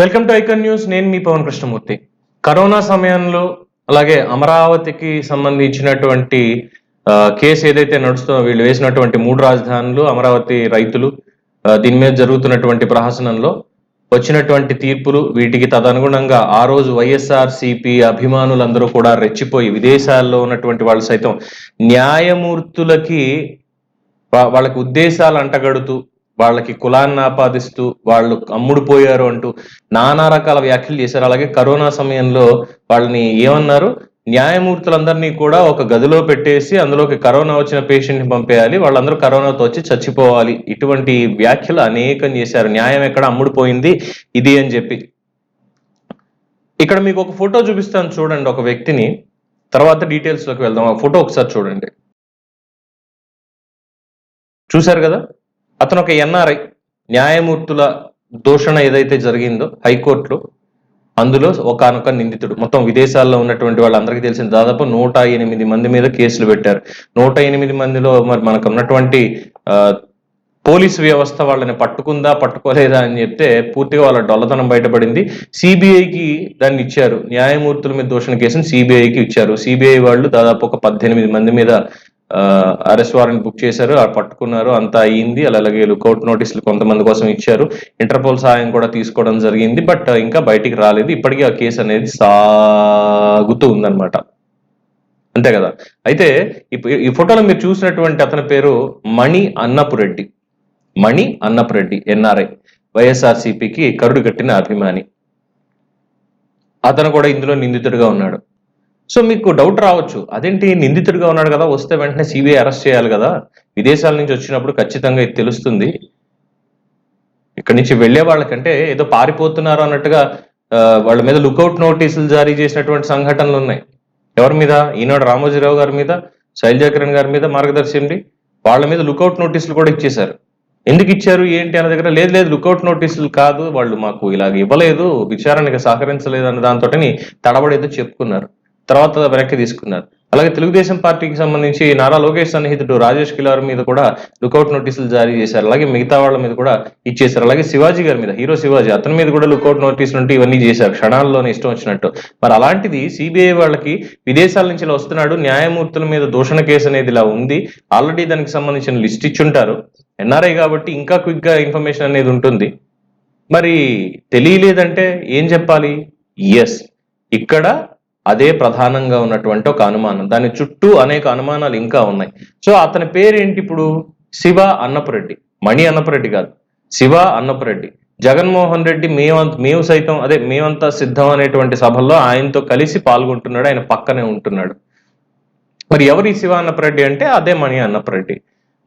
Welcome to icon news. నేను మీ Pawan Krishnamurthy. Corona సమయంలో అలాగే అమరావతికి సంబంధించినటువంటి కేసు ఏదైతే నడుస్తుందో వీళ్ళు వేసినటువంటి మూడు రాజధానులు అమరావతి రైతులు దీని మీద జరుగుతున్నటువంటి ప్రహసనంలో వచ్చినటువంటి తీర్పులు వీటికి తదనుగుణంగా ఆ రోజు వైఎస్ఆర్ సిపి అభిమానులందరూ కూడా రెచ్చిపోయి విదేశాల్లో ఉన్నటువంటి వాళ్ళు సైతం న్యాయమూర్తులకి వాళ్ళకి ఉద్దేశాలు అంటగడుతూ వాళ్ళకి కులాన్ని ఆపాదిస్తూ వాళ్ళు అమ్ముడు పోయారు అంటూ నానా రకాల వ్యాఖ్యలు చేశారు. అలాగే కరోనా సమయంలో వాళ్ళని ఏమన్నారు? న్యాయమూర్తులందరినీ కూడా ఒక గదిలో పెట్టేసి అందులోకి కరోనా వచ్చిన పేషెంట్ని పంపేయాలి. వాళ్ళందరూ కరోనాతో వచ్చి చచ్చిపోవాలి. ఇటువంటి వ్యాఖ్యలు అనేకం చేశారు. న్యాయం ఎక్కడ అమ్ముడు పోయింది? ఇది అని చెప్పి. ఇక్కడ మీకు ఒక ఫోటో చూపిస్తాను చూడండి ఒక వ్యక్తిని. తర్వాత డీటెయిల్స్లోకి వెళ్దాం. ఆ ఫోటో ఒకసారి చూడండి. చూశారు కదా? అతను ఒక ఎన్ఆర్ఐ న్యాయమూర్తుల దూషణ ఏదైతే జరిగిందో హైకోర్టులో అందులో ఒకనొక నిందితుడు. మొత్తం విదేశాల్లో ఉన్నటువంటి వాళ్ళందరికీ తెలిసిన దాదాపు నూట ఎనిమిది మంది మీద కేసులు పెట్టారు. నూట ఎనిమిది మందిలో మరి మనకు ఉన్నటువంటి ఆ, వ్యవస్థ వాళ్ళని పట్టుకుందా పట్టుకోలేదా అని చెప్తే పూర్తిగా వాళ్ళ డొల్లతనం బయటపడింది. సిబిఐకి దాన్ని ఇచ్చారు. న్యాయమూర్తుల మీద దూషణ కేసుని సిబిఐకి ఇచ్చారు. సిబిఐ వాళ్ళు దాదాపు ఒక పద్దెనిమిది మంది మీద అరెస్ట్ వారెంట్ బుక్ చేశారు పట్టుకున్నారు అంతా అయ్యింది. అలాగే కోర్టు నోటీసులు కొంతమంది కోసం ఇచ్చారు. ఇంటర్పోల్ సహాయం కూడా తీసుకోవడం జరిగింది బట్ ఇంకా బయటికి రాలేదు. ఇప్పటికీ ఆ కేసు అనేది సాగుతూ ఉందన్నమాట. అంతే కదా? అయితే ఈ ఫోటోలో మీరు చూసినటువంటి అతని పేరు మణి అన్నపురెడ్డి. మణి అన్నపురెడ్డి ఎన్ఆర్ఐ వైఎస్ఆర్సీపీకి కరుడు కట్టిన అభిమాని. అతను కూడా ఇందులో నిందితుడిగా ఉన్నాడు. సో మీకు డౌట్ రావచ్చు. అదేంటి? నిందితుడిగా ఉన్నాడు కదా వస్తే వెంటనే సిబిఐ అరెస్ట్ చేయాలి కదా. విదేశాల నుంచి వచ్చినప్పుడు ఖచ్చితంగా ఇది తెలుస్తుంది. ఇక్కడి నుంచి వెళ్ళే వాళ్ళకంటే ఏదో పారిపోతున్నారు అన్నట్టుగా వాళ్ళ మీద లుకౌట్ నోటీసులు జారీ చేసినటువంటి సంఘటనలు ఉన్నాయి. ఎవరి మీద? ఈనాడు రామోజీరావు గారి మీద శైలజాకిరణ్ గారి మీద మార్గదర్శి ఎండి వాళ్ళ మీద లుకౌట్ నోటీసులు కూడా ఇచ్చేశారు. ఎందుకు ఇచ్చారు? ఏంటి? అన్న దగ్గర లేదు లేదు లుకౌట్ నోటీసులు కాదు వాళ్ళు మాకు ఇలాగ ఇవ్వలేదు విచారణకి సహకరించలేదు అన్న దాంతో తడబడేదో చెప్పుకున్నారు. తర్వాత వెనక్కి తీసుకున్నారు. అలాగే తెలుగుదేశం పార్టీకి సంబంధించి నారా లోకేష్ సన్నిహితుడు రాజేష్ కిలార్ మీద కూడా లుకౌట్ నోటీసులు జారీ చేశారు. అలాగే మిగతా వాళ్ళ మీద కూడా ఇచ్చేశారు. అలాగే శివాజీ గారి మీద హీరో శివాజీ అతని మీద కూడా లుకౌట్ నోటీసులు ఉంటే ఇవన్నీ చేశారు. క్షణాల్లోనే ఇష్టం వచ్చినట్టు. మరి అలాంటిది సిబిఐ వాళ్ళకి విదేశాల నుంచి ఇలా వస్తున్నాడు న్యాయమూర్తుల మీద దూషణ కేసు అనేది ఇలా ఉంది. ఆల్రెడీ దానికి సంబంధించిన లిస్ట్ ఇచ్చుంటారు ఎన్ఆర్ఐ కాబట్టి ఇంకా క్విక్గా ఇన్ఫర్మేషన్ అనేది ఉంటుంది. మరి తెలియలేదంటే ఏం చెప్పాలి? ఎస్ ఇక్కడ అదే ప్రధానంగా ఉన్నటువంటి ఒక అనుమానం. దాని చుట్టూ అనేక అనుమానాలు ఇంకా ఉన్నాయి. సో అతని పేరేంటి ఇప్పుడు? శివ అన్నపురెడ్డి. మణి అన్నపురెడ్డి కాదు. శివ అన్నపురెడ్డి. జగన్మోహన్ రెడ్డి మేమంత మేము సైతం అదే మేమంతా సిద్ధం అనేటువంటి సభల్లో ఆయనతో కలిసి పాల్గొంటున్నాడు. ఆయన పక్కనే ఉంటున్నాడు. మరి ఎవరు ఈ శివ అన్నపురెడ్డి అంటే అదే మణి అన్నపురెడ్డి.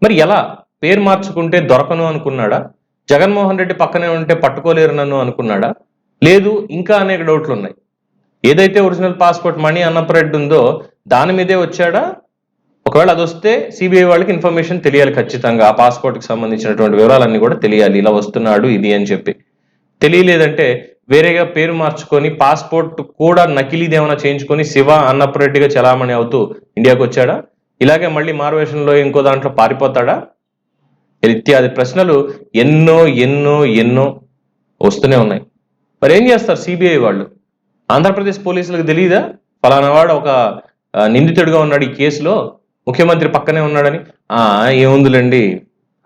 మరి ఎలా? పేరు మార్చుకుంటే దొరకను అనుకున్నాడా? జగన్మోహన్ రెడ్డి పక్కనే ఉంటే పట్టుకోలేరు నన్ను అనుకున్నాడా? లేదు ఇంకా అనేక డౌట్లు ఉన్నాయి. ఏదైతే ఒరిజినల్ పాస్పోర్ట్ మనీ అన్నపురెడ్డి ఉందో దాని మీదే వచ్చాడా? ఒకవేళ అది వస్తే సిబిఐ వాళ్ళకి ఇన్ఫర్మేషన్ తెలియాలి ఖచ్చితంగా. ఆ పాస్పోర్ట్కి సంబంధించినటువంటి వివరాలన్నీ కూడా తెలియాలి. ఇలా వస్తున్నాడు ఇది అని చెప్పి. తెలియలేదంటే వేరేగా పేరు మార్చుకొని పాస్పోర్ట్ కూడా నకిలీది ఏమైనా చేయించుకొని శివ అన్నపురెడ్డిగా చలామణి అవుతూ ఇండియాకి వచ్చాడా? ఇలాగే మళ్ళీ మారువేషంలో ఇంకో దాంట్లో పారిపోతాడా? ఇత్యాది ప్రశ్నలు ఎన్నో ఎన్నో ఎన్నో వస్తూనే ఉన్నాయి. మరి ఏం చేస్తారు సిబిఐ వాళ్ళు? ఆంధ్రప్రదేశ్ పోలీసులకు తెలియదా ఫలానా వాడు ఒక నిందితుడిగా ఉన్నాడు ఈ కేసులో. ముఖ్యమంత్రి పక్కనే ఉన్నాడని. ఆ ఏముందిలేండి?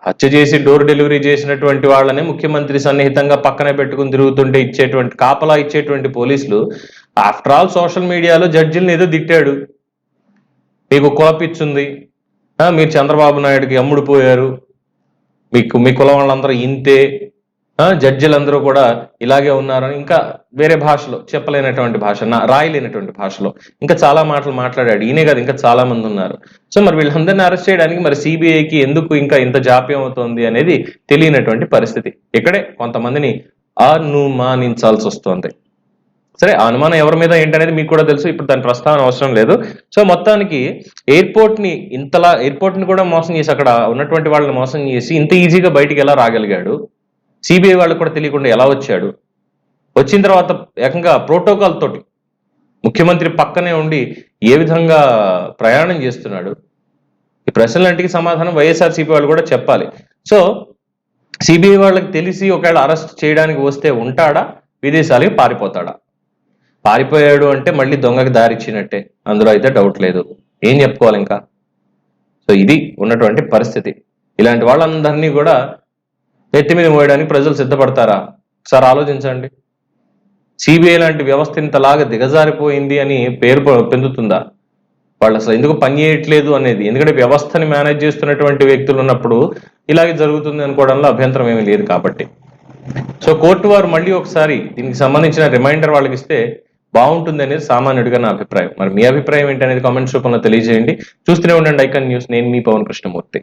హత్య చేసి డోర్ డెలివరీ చేసినటువంటి వాళ్ళని ముఖ్యమంత్రి సన్నిహితంగా పక్కనే పెట్టుకుని తిరుగుతుంటే ఇచ్చేటువంటి కాపలా ఇచ్చేటువంటి పోలీసులు ఆఫ్టర్ ఆల్ సోషల్ మీడియాలో జడ్జిల్ని ఏదో తిట్టాడు. మీకు కులపిచ్చుంది. మీరు చంద్రబాబు నాయుడుకి అమ్ముడు పోయారు మీకు మీ కులం వాళ్ళందరూ ఇంతే. జడ్జిలందరూ కూడా ఇలాగే ఉన్నారని ఇంకా వేరే భాషలో చెప్పలేనటువంటి భాష నా రాయలేనటువంటి భాషలో ఇంకా చాలా మాటలు మాట్లాడాడు. ఈయనే కాదు ఇంకా చాలా మంది ఉన్నారు. సో మరి వీళ్ళందరినీ అరెస్ట్ చేయడానికి మరి సిబిఐకి ఎందుకు ఇంకా ఇంత జాప్యం అవుతోంది అనేది తెలియనటువంటి పరిస్థితి. ఇక్కడే కొంతమందిని అనుమానించాల్సి వస్తుంది. సరే అనుమానం ఎవరి మీద ఏంటనేది మీకు కూడా తెలుసు ఇప్పుడు దాని ప్రస్తావన అవసరం లేదు. సో మొత్తానికి ఎయిర్పోర్ట్ని ఇంతలా ఎయిర్పోర్ట్ని కూడా మోసం చేసి అక్కడ ఉన్నటువంటి వాళ్ళని మోసం చేసి ఇంత ఈజీగా బయటికి ఎలా రాగలిగాడు? సిబిఐ వాళ్ళకి కూడా తెలియకుండా ఎలా వచ్చాడు? వచ్చిన తర్వాత ఏకంగా ప్రోటోకాల్ తోటి ముఖ్యమంత్రి పక్కనే ఉండి ఏ విధంగా ప్రయాణం చేస్తున్నాడు? ఈ ప్రశ్నలంటికి సమాధానం వైఎస్ఆర్సీపీ వాళ్ళు కూడా చెప్పాలి. సో సిబిఐ వాళ్ళకి తెలిసి ఒకవేళ అరెస్ట్ చేయడానికి వస్తే ఉంటాడా? విదేశాలకి పారిపోతాడా? పారిపోయాడు అంటే మళ్ళీ దొంగకి దారి ఇచ్చినట్టే. అందులో అయితే డౌట్ లేదు. ఏం చెప్పుకోవాలి ఇంకా? సో ఇది ఉన్నటువంటి పరిస్థితి. ఇలాంటి వాళ్ళందరినీ కూడా ఎత్తి మీద మోయడానికి ప్రజలు సిద్ధపడతారా? ఒకసారి ఆలోచించండి. సిబిఐ లాంటి వ్యవస్థ ఇంతలాగా దిగజారిపోయింది అని పేరు పెందుతుందా పొందుతుందా? వాళ్ళు అసలు ఎందుకు పని చేయట్లేదు అనేది ఎందుకంటే వ్యవస్థని మేనేజ్ చేస్తున్నటువంటి వ్యక్తులు ఉన్నప్పుడు ఇలాగే జరుగుతుంది అనుకోవడంలో అభ్యంతరం ఏమీ లేదు కాబట్టి. సో కోర్టు వారు మళ్ళీ ఒకసారి దీనికి సంబంధించిన రిమైండర్ వాళ్ళకి ఇస్తే బాగుంటుంది అనేది సామాన్యుడిగా నా అభిప్రాయం. మరి మీ అభిప్రాయం ఏంటి అనేది కామెంట్స్ రూపంలో తెలియజేయండి. చూస్తూనే ఉండండి ఐకన్ న్యూస్. నేను మీ పవన్ కృష్ణమూర్తి.